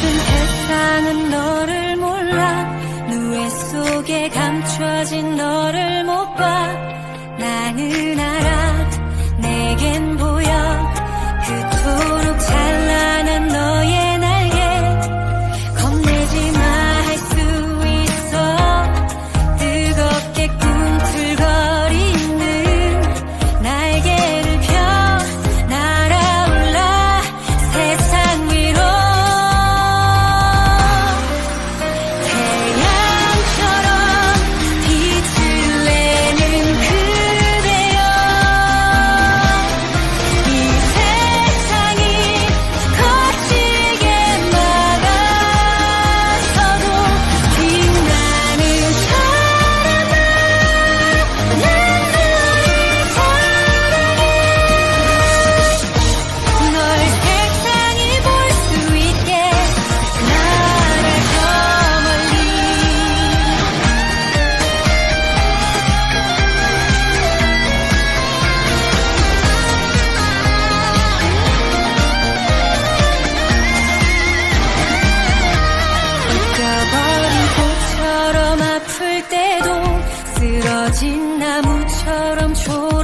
모든 회사는 너를 몰라. 누에 속에 감춰진 너를 못 봐. 나는 지나무처럼 좋아